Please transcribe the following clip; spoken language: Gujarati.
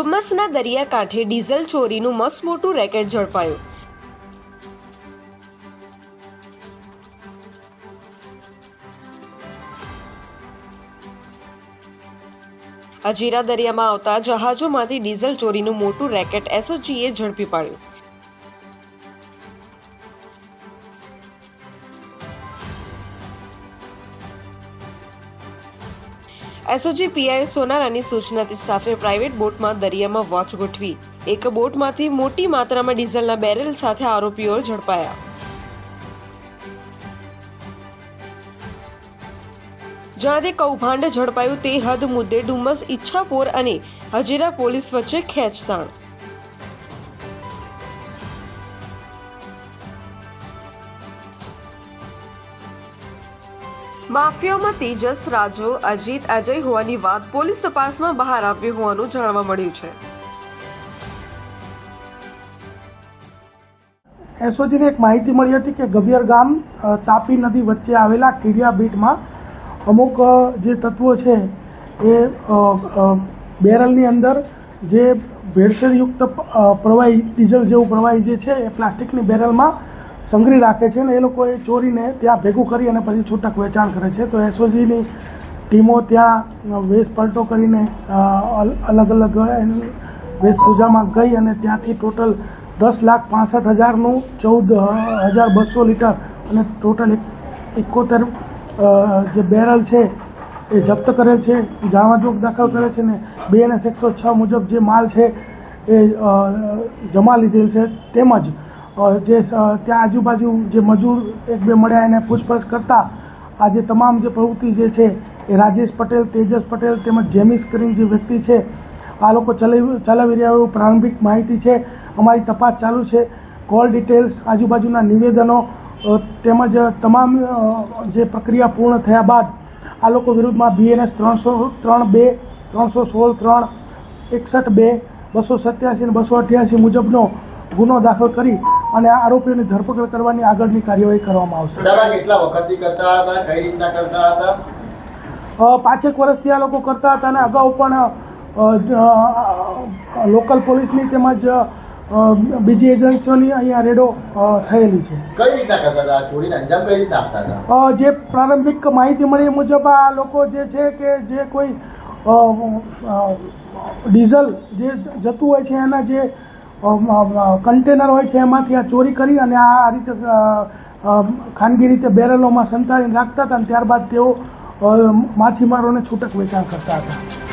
ડુમસના દરિયાકાંઠે ડીઝલ ચોરીનું મસમોટું રેકેટ ઝડપાયું. અજીરા દરિયામાં આવતા જહાજોમાંથી ડીઝલ ચોરીનું મોટું રેકેટ એસઓજીએ ઝડપી પાડ્યું. એસઓજી પીઆઈ સોનારાની સૂચનાથી સ્ટાફે પ્રાઇવેટ બોટમાં દરિયામાં વોચ ગોઠવી. એક બોટમાંથી મોટી માત્રામાં ડીઝલના બેરલ સાથે આરોપીઓ ઝડપાયા. જ્યાંથી કૌભાંડ ઝડપાયું તે હદ મુદ્દે ડુમસ, ઈચ્છાપોર અને હજીરા પોલીસ વચ્ચે ખેંચતાણ. માફિયામાં તેજસ, રાજુ, અજીત, અજય હોવાની વાત પોલીસ તપાસમાં બહાર આવ્યું હોવાનું જાણવા મળ્યું છે. એસઓજીને એક માહિતી મળી હતી કે ગભિયર ગામ તાપી નદી વચ્ચે આવેલા કીડિયા બીટમાં અમુક જે તત્વો છે એ બેરલની અંદર જે ભેળસેળયુક્ત પ્રવાહી, ડીઝલ જેવું પ્રવાહી જે છે એ પ્લાસ્ટિકની બેરલમાં સંગ્રહી રાખે છે અને એ લોકો એ ચોરીને ત્યાં ભેગું કરી અને પછી છૂટક વેચાણ કરે છે. તો એસઓજીની ટીમો ત્યાં વેશ પલટો કરીને અલગ અલગ એની વેશભૂષામાં ગઈ અને ત્યાંથી ટોટલ દસ લાખ પાસઠ હજારનું ચૌદ હજાર બસો લીટર અને ટોટલ એક, એકોતેર જે બેરલ છે એ જપ્ત કરેલ છે જાણવાજોગ દાખલ કરે છે ને બે અને એકસો છ મુજબ જે માલ છે એ જમા લીધેલ છે. તેમજ જે ત્યાં આજુબાજુ જે મજૂર એક બે મળ્યા એને પૂછપરછ કરતા, આજે તમામ જે પ્રવૃત્તિ જે છે એ રાજેશ પટેલ, તેજસ પટેલ તેમજ જેમિસ કરીને જે વ્યક્તિ છે, આ લોકો ચલાવી ચલાવી રહ્યા એવું પ્રારંભિક માહિતી છે. અમારી તપાસ ચાલુ છે. કોલ ડિટેલ્સ આજુબાજુના નિવેદનો તેમજ તમામ જે પ્રક્રિયા પૂર્ણ થયા બાદ આ લોકો વિરુદ્ધમાં બીએનએસ ત્રણસો, ત્રણ બે, ત્રણસો સોળ ત્રણ, એકસઠ બે, બસો સત્યાસી અને બસો અઠ્યાસી મુજબનો ગુનો દાખલ કરી અને આ આરોપીઓની ધરપકડ કરવાની આગળની કાર્યવાહી કરવામાં આવશે. કેટલા વખતથી કરતા હતા? કઈ રીતના કરતા હતા? પાંચેક વર્ષથી આ લોકો કરતા હતા અને અગાઉ પણ લોકલ પોલીસની તેમજ બીજી એજન્સીઓની અહીંયા રેડો થયેલી છે. કઈ રીતના કરતા હતા? ચોરીને અંજામ કઈ રીતના આપતા હતા? જે પ્રારંભિક માહિતી મળી મુજબ આ લોકો જે છે કે જે કોઈ ડીઝલ જે જતું હોય છે એના જે કન્ટેનર હોય છે એમાંથી આ ચોરી કરી અને આ રીતે ખાનગી રીતે બેરલોમાં સંતાડીને રાખતા હતા અને ત્યારબાદ તેઓ માછીમારોને છૂટક વેચાણ કરતા હતા.